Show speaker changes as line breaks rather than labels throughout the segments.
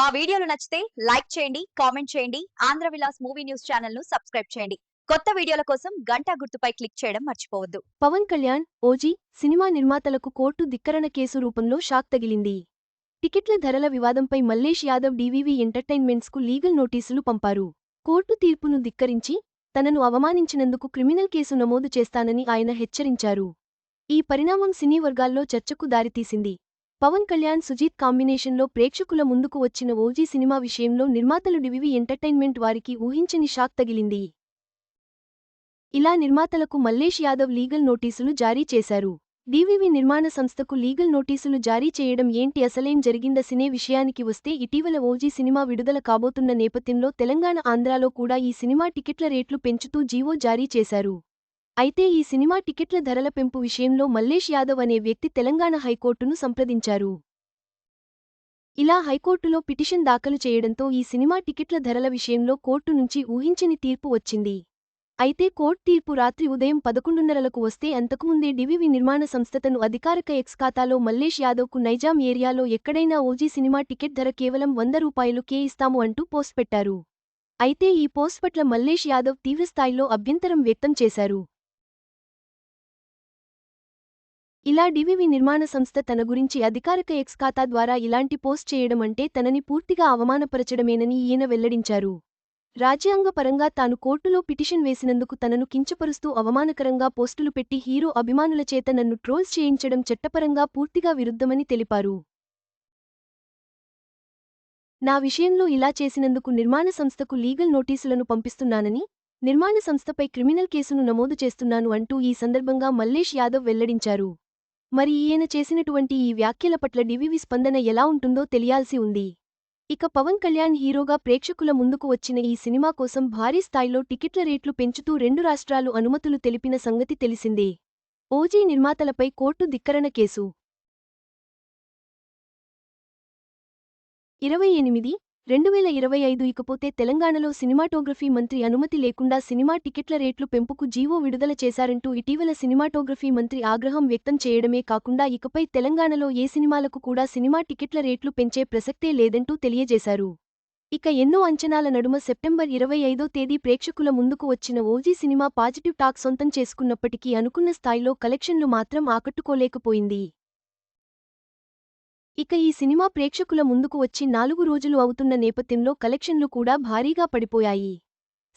మా వీడియోలు నచ్చితే లైక్ చేయండి కామెంట్ చేయండి ఆంధ్ర విలాస్ మూవీ న్యూస్ ఛానల్ను సబ్స్క్రైబ్ చేయండి. కొత్త వీడియోల కోసం గంట గుర్తుపై క్లిక్ చేయడం మర్చిపోవద్దు.
పవన్ కళ్యాణ్ ఓజీ సినిమా నిర్మాతలకు కోర్టు ధిక్కరణ కేసు రూపంలో షాక్ తగిలింది. టికెట్ల ధరల వివాదంపై మల్లేష్ యాదవ్ డీవీవీ ఎంటర్టైన్మెంట్స్కు లీగల్ నోటీసులు పంపారు. కోర్టు తీర్పును ధిక్కరించి తనను అవమానించినందుకు క్రిమినల్ కేసు నమోదు చేస్తానని ఆయన హెచ్చరించారు. ఈ పరిణామం సినీ వర్గాల్లో చర్చకు దారితీసింది. పవన్ కళ్యాణ్ సుజీత్ కాంబినేషన్లో ప్రేక్షకుల ముందుకు వచ్చిన ఓజీ సినిమా విషయంలో నిర్మాతలు డివివి ఎంటర్టైన్మెంట్ వారికి ఊహించని షాక్ తగిలింది. ఇలా నిర్మాతలకు మల్లేష్ యాదవ్ లీగల్ నోటీసులు జారీ చేశారు. డివివి నిర్మాణ సంస్థకు లీగల్ నోటీసులు జారీ చేయడం ఏంటి? అసలేం జరిగింద? సినే విషయానికి వస్తే ఇటీవల ఓజీ సినిమా విడుదల కాబోతున్న నేపథ్యంలో తెలంగాణ ఆంధ్రాలో కూడా ఈ సినిమా టికెట్ల రేట్లు పెంచుతూ జీవో జారీ చేశారు. అయితే ఈ సినిమా టికెట్ల ధరల పెంపు విషయంలో మల్లేష్ యాదవ్ అనే వ్యక్తి తెలంగాణ హైకోర్టును సంప్రదించారు. ఇలా హైకోర్టులో పిటిషన్ దాఖలు చేయడంతో ఈ సినిమా టికెట్ల ధరల విషయంలో కోర్టు నుంచి ఊహించని తీర్పు వచ్చింది. అయితే కోర్టు తీర్పు రాత్రి ఉదయం పదకొండున్నరలకు వస్తే అంతకుముందే డివివి నిర్మాణ సంస్థ తను అధికారిక ఎక్స్ ఖాతాలో మల్లేష్ యాదవ్కు నైజాం ఏరియాలో ఎక్కడైనా ఓజీ సినిమా టికెట్ ధర కేవలం వంద రూపాయలు కే ఇస్తాము అంటూ పోస్ట్ పెట్టారు. అయితే ఈ పోస్ట్ పట్ల మల్లేష్ యాదవ్ తీవ్రస్థాయిలో అభ్యంతరం వ్యక్తం చేశారు. ఇలా డివివి నిర్మాణ సంస్థ తన గురించి అధికారిక ఎక్స్ ఖాతా ద్వారా ఇలాంటి పోస్ట్ చేయడం అంటే తనని పూర్తిగా అవమానపరచడమేనని ఈయన వెల్లడించారు. రాజ్యాంగపరంగా తాను కోర్టులో పిటిషన్ వేసినందుకు తనను కించపరుస్తూ అవమానకరంగా పోస్టులు పెట్టి హీరో అభిమానుల చేత నన్ను ట్రోల్స్ చేయించడం చట్టపరంగా పూర్తిగా విరుద్ధమని తెలిపారు. నా విషయంలో ఇలా చేసినందుకు నిర్మాణ సంస్థకు లీగల్ నోటీసులను పంపిస్తున్నానని నిర్మాణ సంస్థపై క్రిమినల్ కేసును నమోదు చేస్తున్నాను అంటూ ఈ సందర్భంగా మల్లేష్ యాదవ్ వెల్లడించారు. మరి ఈయన చేసినటువంటి ఈ వ్యాఖ్యల పట్ల డివివి స్పందన ఎలా ఉంటుందో తెలియాల్సి ఉంది. ఇక పవన్ కళ్యాణ్ హీరోగా ప్రేక్షకుల ముందుకు వచ్చిన ఈ సినిమా కోసం భారీ స్థాయిలో టికెట్ల రేట్లు పెంచుతూ రెండు రాష్ట్రాలు అనుమతులు తెలిపిన సంగతి తెలిసిందే. ఓజీ నిర్మాతలపై కోర్టు ధిక్కరణ కేసు. ఇరవై ఎనిమిది రెండు వేల ఇరవై ఐదు ఇకపోతే తెలంగాణలో సినిమాటోగ్రఫీ మంత్రి అనుమతి లేకుండా సినిమా టికెట్ల రేట్లు పెంపుకు జీవో విడుదల చేశారంటూ ఇటీవల సినిమాటోగ్రఫీ మంత్రి ఆగ్రహం వ్యక్తం చేయడమే కాకుండా ఇకపై తెలంగాణలో ఏ సినిమాలకు కూడా సినిమా టికెట్ల రేట్లు పెంచే ప్రసక్తే లేదంటూ తెలియజేశారు. ఇక ఎన్నో అంచనాల నడుమ సెప్టెంబర్ ఇరవై ఐదో తేదీ ప్రేక్షకుల ముందుకు వచ్చిన ఓజీ సినిమా పాజిటివ్ టాక్ సొంతం చేసుకున్నప్పటికీ అనుకున్న స్థాయిలో కలెక్షన్లు మాత్రం ఆకట్టుకోలేకపోయింది. ఇక ఈ సినిమా ప్రేక్షకుల ముందుకు వచ్చి నాలుగు రోజులు అవుతున్న నేపథ్యంలో కలెక్షన్లు కూడా భారీగా పడిపోయాయి.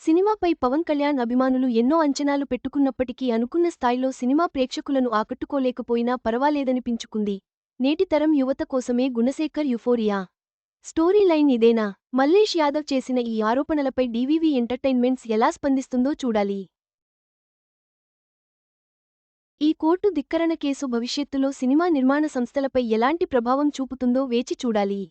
సినిమాపై పవన్ కళ్యాణ్ అభిమానులు ఎన్నో అంచనాలు పెట్టుకున్నప్పటికీ అనుకున్న స్థాయిలో సినిమా ప్రేక్షకులను ఆకట్టుకోలేకపోయినా పర్వాలేదనిపించుకుంది. నేటి తరం యువత కోసమే గుణశేఖర్ యుఫోరియా. స్టోరీ లైన్ ఇదేనా? మల్లేష్ యాదవ్ చేసిన ఈ ఆరోపణలపై డీవీవీ ఎంటర్టైన్మెంట్స్ ఎలా స్పందిస్తుందో చూడాలి. ఈ కోర్టు ధిక్కరణ కేసు భవిష్యత్తులో సినిమా నిర్మాణ సంస్థలపై ఎలాంటి ప్రభావం చూపుతుందో వేచి చూడాలి.